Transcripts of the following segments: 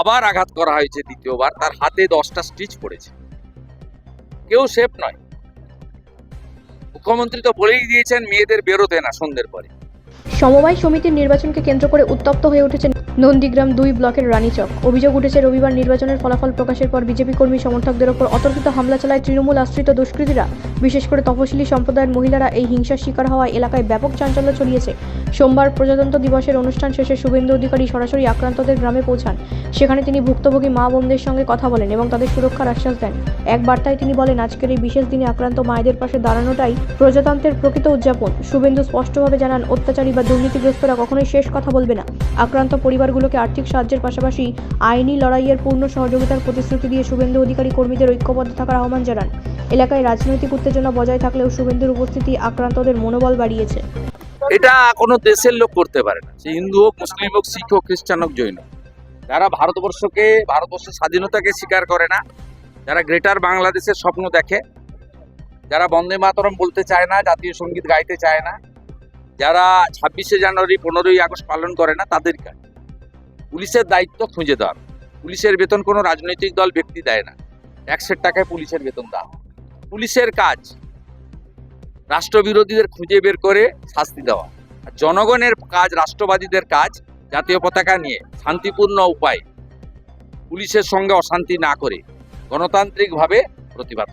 আবার আঘাত করা হয়েছে দ্বিতীয়বার, তার হাতে দশটা স্টিচ পড়েছে। কেউ সেফ নয়। মুখ্যমন্ত্রী তো বলেই দিয়েছেন, মেয়েদের বেরোতে না সন্ধ্যের পরে। সমবায় সমিতির নির্বাচনকে কেন্দ্র করে উত্তপ্ত হয়ে উঠেছে নন্দীগ্রাম দুই ব্লকের রানীচক। অভিযোগ উঠেছে, রবিবার নির্বাচনের ফলাফল প্রকাশের পর বিজেপি কর্মী সমর্থকদের ওপর অতর্কিত হামলা চালায় তৃণমূল আশ্রিত দুষ্কৃতীরা। বিশেষ করে তপশিলি সম্প্রদায়ের মহিলারা এই হিংসার শিকার হওয়ায় এলাকায় ব্যাপক চাঞ্চল্য ছড়িয়েছে। সোমবার প্রজাতন্ত্র দিবসের অনুষ্ঠান শেষে শুভেন্দু অধিকারী সরাসরি আক্রান্তদের গ্রামে পৌঁছান। সেখানে তিনি ভুক্তভোগী মা বোনদের সঙ্গে কথা বলেন এবং তাদের সুরক্ষার আশ্বাস দেন। এক বার্তায় তিনি বলেন, আজকের এই বিশেষ দিনে আক্রান্ত মায়েদের পাশে দাঁড়ানোটাই প্রজাতন্ত্রের প্রকৃত উদযাপন। শুভেন্দু স্পষ্টভাবে জানান, অত্যাচারী বা দুর্নীতিগ্রস্তরা কখনোই শেষ কথা বলবে না। আক্রান্ত পরিবারগুলোকে আর্থিক সাহায্যের পাশাপাশি আইনি লড়াইয়ের পূর্ণ সহযোগিতার প্রতিশ্রুতি দিয়ে শুভেন্দু অধিকারী কর্মীদের ঐক্যবদ্ধ থাকার আহ্বান জানান। এলাকায় রাজনৈতিক উত্তেজনা বজায় থাকলেও শুভেন্দুর উপস্থিতি আক্রান্তদের মনোবল বাড়িয়েছে। এটা কোনো দেশের লোক করতে পারে না। সে হিন্দু হোক, মুসলিম হোক, শিখ হোক, খ্রিস্টান হোক, জৈন যারা ভারতবর্ষকে, ভারতবর্ষের স্বাধীনতাকে স্বীকার করে না, যারা গ্রেটার বাংলাদেশের স্বপ্ন দেখে, যারা বন্দে মাতরম বলতে চায় না, জাতীয় সংগীত গাইতে চায় না, যারা ছাব্বিশে জানুয়ারি, পনেরোই আগস্ট পালন করে না তাদের কাজ পুলিশের দায়িত্ব খুঁজে দেওয়ার পুলিশের বেতন কোনো রাজনৈতিক দল ব্যক্তি দেয় না। ট্যাক্সের টাকায় পুলিশের বেতন দেওয়া। পুলিশের কাজ, রাষ্ট্রবিরোধীদের খুঁজে বের করে শাস্তি দেওয়া। আর জনগণের কাজ, রাষ্ট্রবাদীদের কাজ জাতীয় পতাকা নিয়ে শান্তিপূর্ণ উপায় পুলিশের সঙ্গে অশান্তি না করে গণতান্ত্রিকভাবে প্রতিবাদ।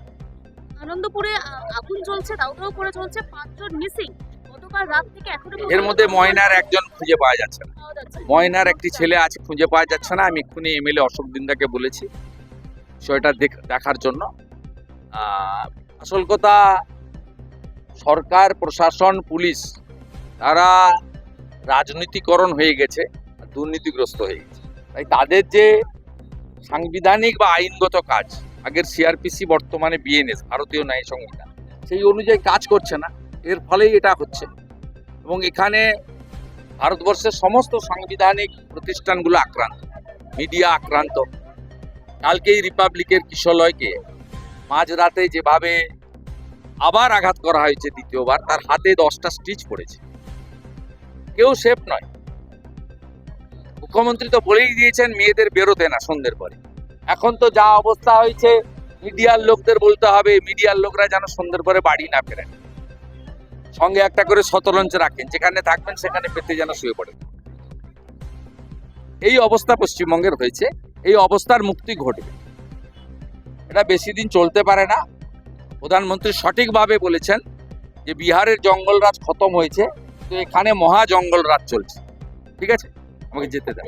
আনন্দপুরে আগুন চলছে দাউ দাউ করে চলছে পাঁচজন মিসিং। এর মধ্যে ময়নার একজন খুঁজে পাওয়া যাচ্ছে না। ময়নার একটি ছেলে আছে খুঁজে পাওয়া যাচ্ছে না। আমি এক্ষুনি এমএলএ অশোক দিনদাকে বলেছি বিষয়টা দেখ- দেখার জন্য। আসল কথা সরকার প্রশাসন পুলিশ তারা রাজনীতিকরণ হয়ে গেছে দুর্নীতিগ্রস্ত হয়ে গেছে। তাই তাদের যে সাংবিধানিক বা আইনগত কাজ আগের সিআরপিসি বর্তমানে বিএনএস ভারতীয় ন্যায় সংহিতা সেই অনুযায়ী কাজ করছে না। এর ফলেই এটা হচ্ছে। এবং এখানে ভারতবর্ষের সমস্ত সাংবিধানিক প্রতিষ্ঠানগুলো আক্রান্ত, মিডিয়া আক্রান্ত। কালকেই রিপাবলিকের কিশলয়কে মাঝরাতে যেভাবে আবার আঘাত করা হয়েছে দ্বিতীয়বার, তার হাতে দশটা স্টিচ পড়েছে। কেউ সেফ নয়। মুখ্যমন্ত্রী তো বলেই দিয়েছেন, মেয়েদের বেরোতে না সন্ধ্যের পরে। এখন তো যা অবস্থা হয়েছে, মিডিয়ার লোকদের বলতে হবে, মিডিয়ার লোকরা যেন সন্ধ্যের পরে বাড়ি না ফেরেন। সঙ্গে একটা করে শতরঞ্চ রাখেন, যেখানে থাকবেন সেখানে পেতে যেন শুয়ে পড়েন। এই অবস্থা পশ্চিমবঙ্গের হয়েছে, এই অবস্থার মুক্তি ঘটবে। এটা বেশি দিন চলতে পারে না। প্রধানমন্ত্রী সঠিকভাবে বলেছেন যে বিহারের জঙ্গলরাজ খতম হয়েছে, তো এখানে মহা জঙ্গলরাজ চলছে। ঠিক আছে? আমাকে যেতে দেন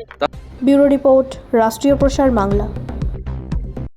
ব্যুরো রিপোর্ট, রাষ্ট্রীয় প্রসার বাংলা।